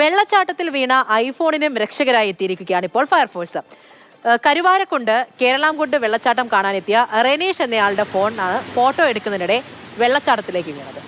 വെള്ളച്ചാട്ടത്തിൽ വീണ ഐഫോണിനും രക്ഷകരായി എത്തിയിരിക്കുകയാണ് ഇപ്പോൾ ഫയർഫോഴ്സ്. കരുവാരക്കൊണ്ട് കരുവാരക്കുണ്ട് കേരളാംകുണ്ട് വെള്ളച്ചാട്ടം കാണാനെത്തിയ റെനീഷ് എന്നയാളുടെ ഫോണാണ് ഫോട്ടോ എടുക്കുന്നതിനിടെ വെള്ളച്ചാട്ടത്തിലേക്ക് വീണത്.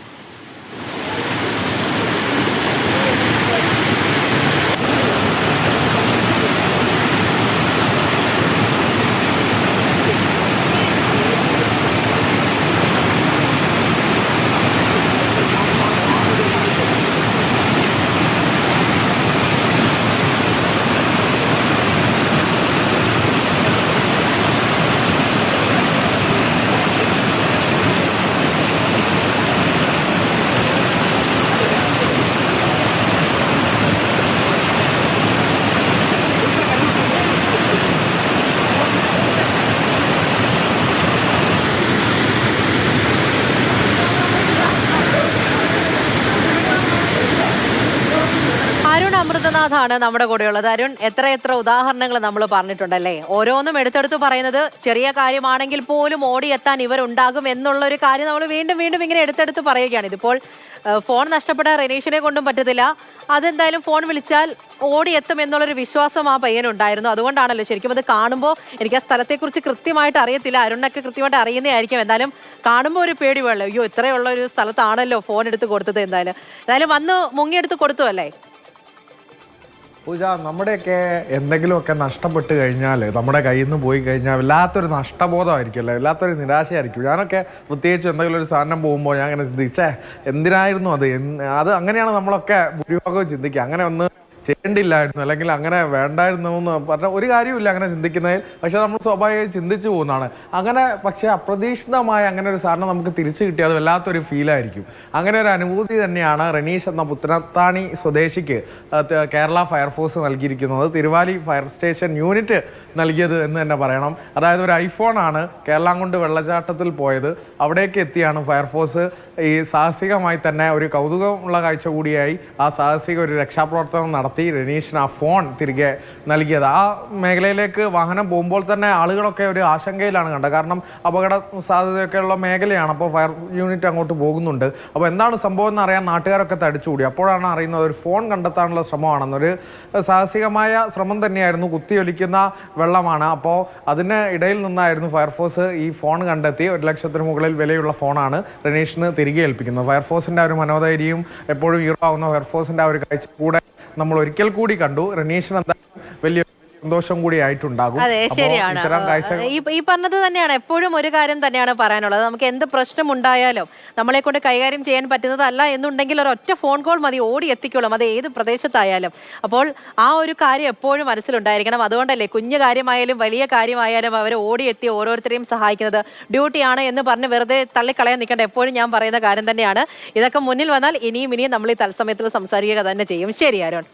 അരുൺ അമൃതനാഥാണ് നമ്മുടെ കൂടെയുള്ളത്. അരുൺ എത്ര എത്ര ഉദാഹരണങ്ങൾ നമ്മൾ പറഞ്ഞിട്ടുണ്ടല്ലേ? ഓരോന്നും എടുത്തെടുത്ത് പറയുന്നത് ചെറിയ കാര്യമാണെങ്കിൽ പോലും ഓടി ഓടിയെത്താൻ ഇവരുണ്ടാകും എന്നുള്ള ഒരു കാര്യം നമ്മൾ വീണ്ടും വീണ്ടും ഇങ്ങനെ എടുത്തെടുത്ത് പറയുകയാണ്. ഇതിപ്പോൾ ഫോൺ നഷ്ടപ്പെട്ട റെനീഷിനെ കൊണ്ടും പറ്റത്തില്ല. അതെന്തായാലും ഫോൺ വിളിച്ചാൽ ഓടി ഓടിയെത്തും എന്നുള്ളൊരു വിശ്വാസം ആ പയ്യനുണ്ടായിരുന്നു. അതുകൊണ്ടാണല്ലോ ശരിക്കും അത് കാണുമ്പോൾ എനിക്ക് ആ സ്ഥലത്തെക്കുറിച്ച് കൃത്യമായിട്ട് അറിയത്തില്ല. അരുണൊക്കെ കൃത്യമായിട്ട് അറിയുന്നതായിരിക്കും. എന്നാലും കാണുമ്പോൾ ഒരു പേടി വേണല്ലോ അയ്യോ ഇത്രയുള്ള ഒരു സ്ഥലത്താണല്ലോ ഫോൺ എടുത്ത് കൊടുത്തത് എന്തായാലും. എന്തായാലും വന്ന് മുങ്ങിയെടുത്ത് കൊടുത്തു അല്ലേ? പൂജ നമ്മുടെയൊക്കെ എന്തെങ്കിലുമൊക്കെ നഷ്ടപ്പെട്ട് കഴിഞ്ഞാൽ നമ്മുടെ കയ്യിൽ നിന്ന് പോയി കഴിഞ്ഞാൽ വല്ലാത്തൊരു നഷ്ടബോധമായിരിക്കുമല്ലോ? വല്ലാത്തൊരു നിരാശയായിരിക്കും. ഞാനൊക്കെ പ്രത്യേകിച്ച് എന്തെങ്കിലും ഒരു സാധനം പോകുമ്പോൾ ഞാൻ അങ്ങനെ ചിന്തിച്ചേ എന്തിനായിരുന്നു അത്? അത് അങ്ങനെയാണ് നമ്മളൊക്കെ ഭൂരിഭാഗവും ചിന്തിക്കുക. അങ്ങനെ ഒന്ന് ചെയ്യേണ്ടില്ലായിരുന്നു അല്ലെങ്കിൽ അങ്ങനെ വേണ്ടായിരുന്നു എന്ന് പറഞ്ഞ ഒരു കാര്യമില്ല അങ്ങനെ ചിന്തിക്കുന്നതിൽ. പക്ഷെ നമ്മൾ സ്വാഭാവികമായി ചിന്തിച്ചു പോകുന്നതാണ്. അങ്ങനെ പക്ഷെ അപ്രതീക്ഷിതമായ അങ്ങനെ ഒരു സാധനം നമുക്ക് തിരിച്ചു കിട്ടിയത് വല്ലാത്തൊരു ഫീലായിരിക്കും അങ്ങനെ ഒരു അനുഭൂതി തന്നെയാണ് റനീഷ് എന്ന പുത്തനത്താണി സ്വദേശിക്ക് കേരള ഫയർഫോഴ്സ് നൽകിയിരിക്കുന്നത്. തിരുവാലി ഫയർ സ്റ്റേഷൻ യൂണിറ്റ് നൽകിയത് എന്ന് തന്നെ പറയണം. അതായത് ഒരു ഐഫോൺ ആണ് കേരളാംകുണ്ട് വെള്ളച്ചാട്ടത്തിൽ പോയത്. അവിടേക്ക് എത്തിയാണ് ഫയർഫോഴ്സ്. ഈ സാഹസികമായി തന്നെ ഒരു കൗതുകമുള്ള കാഴ്ച കൂടിയായി ആ സാഹസിക ഒരു രക്ഷാപ്രവർത്തനം നടത്തി രനീഷിന് ആ ഫോൺ തിരികെ നൽകിയത്. ആ മേഖലയിലേക്ക് വാഹനം പോകുമ്പോൾ തന്നെ ആളുകളൊക്കെ ഒരു ആശങ്കയിലാണ് കണ്ടത്. കാരണം അപകട സാധ്യതയൊക്കെയുള്ള മേഖലയാണ്. അപ്പോൾ ഫയർ യൂണിറ്റ് അങ്ങോട്ട് പോകുന്നുണ്ട്. അപ്പോൾ എന്താണ് സംഭവം എന്ന് അറിയാൻ നാട്ടുകാരൊക്കെ തടിച്ചുകൂടി. അപ്പോഴാണ് അറിയുന്നത് ഒരു ഫോൺ കണ്ടെത്താനുള്ള ശ്രമമാണെന്നൊരു സാഹസികമായ ശ്രമം തന്നെയായിരുന്നു കുത്തിയൊലിക്കുന്ന വെള്ളമാണ്. അപ്പോൾ അതിന് ഇടയിൽ നിന്നായിരുന്നു ഫയർഫോഴ്സ് ഈ ഫോൺ കണ്ടെത്തി. ഒരു ലക്ഷത്തിന് മുകളിൽ വിലയുള്ള ഫോണാണ് രനീഷിന് തിരികെ ഏൽപ്പിക്കുന്നത് ഫയർഫോഴ്സിന്റെ ആ ഒരു മനോധൈര്യവും എപ്പോഴും ഹീറോ ആവുന്ന ഫയർഫോഴ്സിന്റെ ആ ഒരു കാഴ്ച കൂടെ നമ്മൾ ഒരിക്കൽ കൂടി കണ്ടു. റനീഷിന് എന്തായാലും സന്തോഷം കൂടി ആയിട്ടുണ്ടാകും. അതെ ശരിയാണ്. ഈ ഈ പറഞ്ഞത് തന്നെയാണ്. എപ്പോഴും ഒരു കാര്യം തന്നെയാണ് പറയാനുള്ളത്. നമുക്ക് എന്ത് പ്രശ്നം ഉണ്ടായാലും നമ്മളെ കൊണ്ട് കൈകാര്യം ചെയ്യാൻ പറ്റുന്നതല്ല എന്നുണ്ടെങ്കിൽ ഒരു ഒറ്റ ഫോൺ കോൾ മതി ഓടി എത്തിക്കോളും. അത് ഏത് പ്രദേശത്തായാലും. അപ്പോൾ ആ ഒരു കാര്യം എപ്പോഴും മനസ്സിലുണ്ടായിരിക്കണം. അതുകൊണ്ടല്ലേ കുഞ്ഞു കാര്യമായാലും വലിയ കാര്യമായാലും അവർ ഓടിയെത്തി ഓരോരുത്തരെയും സഹായിക്കുന്നത് ഡ്യൂട്ടിയാണ് എന്ന് പറഞ്ഞ് വെറുതെ തള്ളിക്കളയാൻ നിൽക്കേണ്ട. എപ്പോഴും ഞാൻ പറയുന്ന കാര്യം തന്നെയാണ്. ഇതൊക്കെ മുന്നിൽ വന്നാൽ ഇനിയും ഇനിയും നമ്മൾ ഈ തത്സമയത്തിൽ സംസാരിക്കുക തന്നെ ചെയ്യും. ശരി അരുൺ.